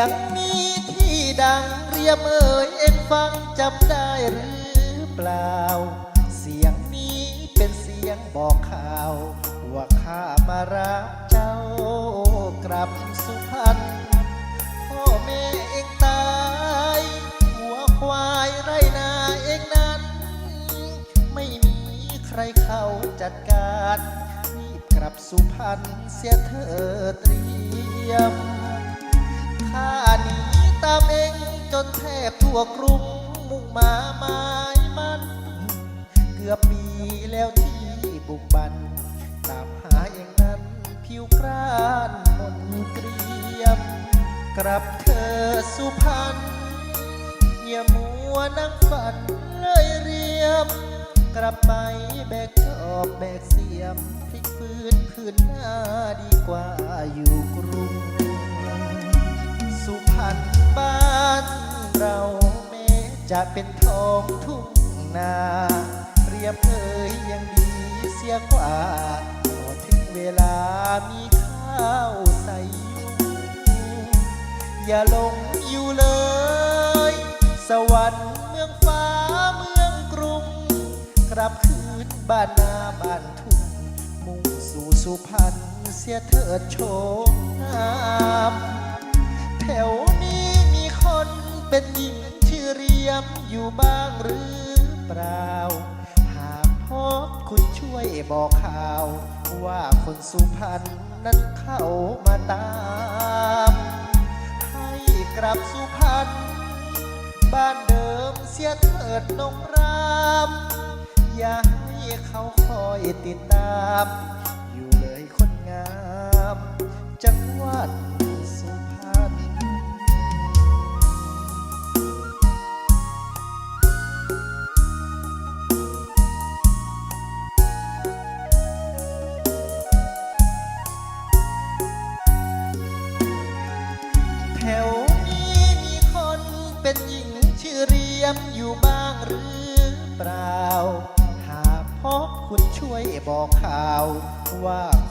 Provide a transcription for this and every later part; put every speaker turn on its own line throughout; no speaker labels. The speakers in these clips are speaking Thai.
ยงนี้ที่ดังเรียมเอ่ยเอ็งฟังจำได้หรือเปล่า เสียงนี้เป็นเสียงบอกข่าว ว่าข้ามารับเจ้ากลับสุพรรณพ่อแม่เองตาย หัวควายไรนาเองนั้น ไม่มีใครเข้าจัดการรีบกลับสุพรรณเสียเธอเตรียม ข้าหนีตามเองจนแทบทั่วกรุงมุ่งมาหมายมัน เกือบปีแล้วที่บุกบันตามหาอย่างนั้นผิวกร้านมนเกรียม กลับเธอสุพรรณอย่ามัวนั่งฝันเลยเรียม กลับไปแบกจอบแบกเสียมพลิกฟื้นคืนหน้าดีกว่าอยู่กรุง สุพรรณบ้านเราแม้จะเป็นท้องทุ่งนา เรียบเอ่ยยังดีเสียกว่าพอถึงเวลามีข้าวใส่อยู่อย่าหลงอยู่เลย สวรรค์เมืองฟ้าเมืองกรุง กลับคืนบ้านนาบ้านทุ่งมุ่งสู่สุพรรณเสียเถิดโชมงาม วนี้มีคนเป็นหญิงชื่อเรียมอยู่บ้างหรือเปล่า หากพบคุณช่วยบอกข่าว ว่าคนสุพรรณนั้นเข้ามาตาม ให้กลับสุพรรณบ้านเดิมเสียเถิดนงราม อย่าให้เขาคอยติดตาม อยู่เลยคนงามจังหวัด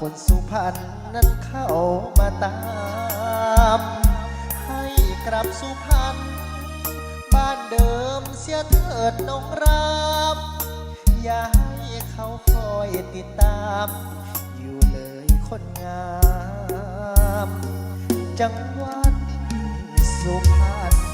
คนสุพรรณนั้นเข้ามาตาม ให้กลับสุพรรณบ้านเดิมเสียเถิดนงรามอย่าให้เขาคอยติดตาม อยู่เลยคนงาม จังหวัดสุพรรณ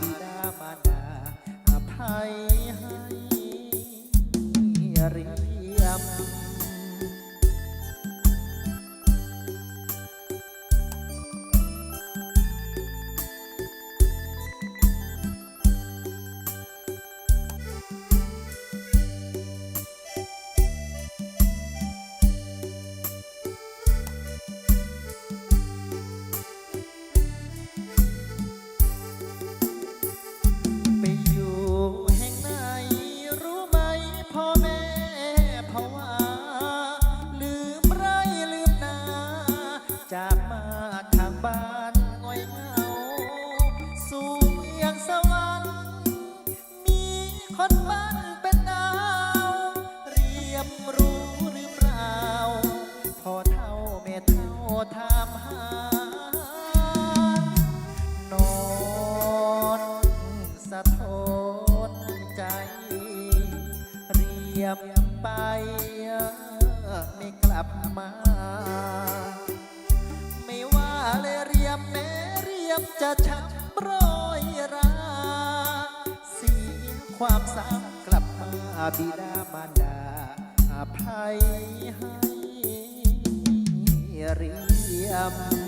บิดามาดาอภัยให้เรียม ยบไปไม่กลับมา ไม่ว่าเลยเรียบแม้เรียบจะช้ำโรยราเสียความสามกลับมาบิดามารดาอภัยให้เรียม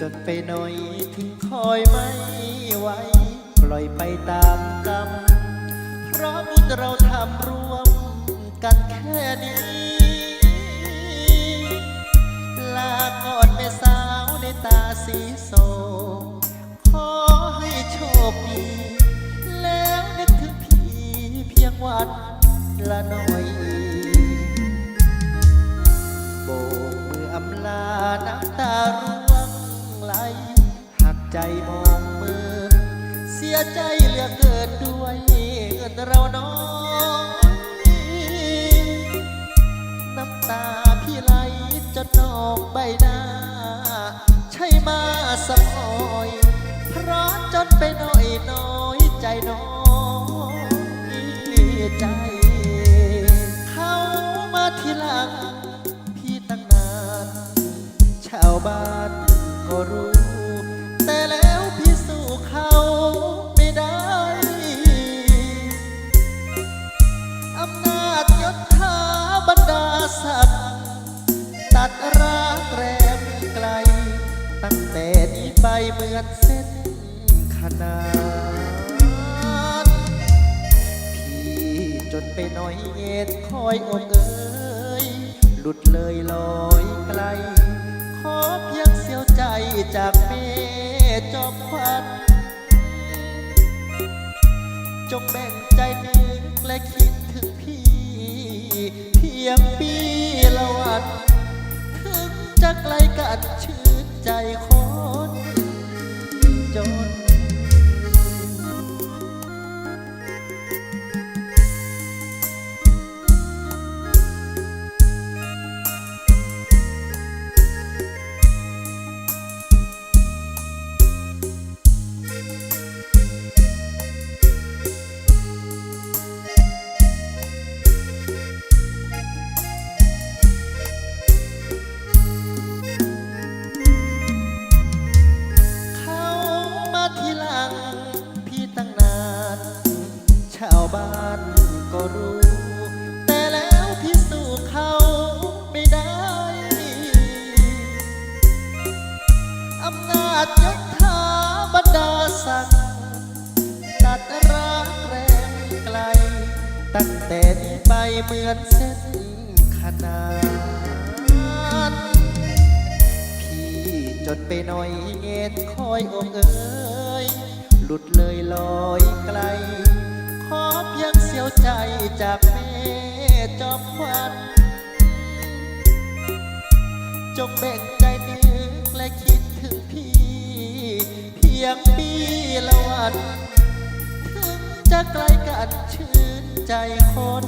จนไปหน่อยถึงคอยไม่ไหวปล่อยไปตามกรรมเพราะบุญเราทำร่วมกันแค่นี้ ลาก่อนแม่สาวในตาสีโศกขอให้โชคดี แล้วนึกถึงพี่เพียงวันละหน่อยโบกมืออำลาน้ำตาร่ว ใจมองมือเสียใจเหลือเกินด้วยเงินเราน้อยน้ำตาพี่ไหลจนนองใบหน้า ใช่มาสมอย เพราะจนไปหน่อยน้อย นานพี่จนไปหน่อยเอ็ดคอยอกเอ้ยหลุดเลยลอยไกล ขอเพียงเสียวใจจากเมจอมควันจงแบ่งใจนึกและคิดถึงพี่ เพียงปีละวัน ถึงจะไกลกันชื่นใจคน เหมือนเส้นขนานพี่จนไปหน่อยเงตคอยอกเอ้ยหลุดเลยลอยไกล ขอเพียงเสียวใจจากแม่จอมควันจงแบ่งใจนึกและคิดถึงพี่ เพียงปีละวัน ถึงจะไกลกันชื่นใจคน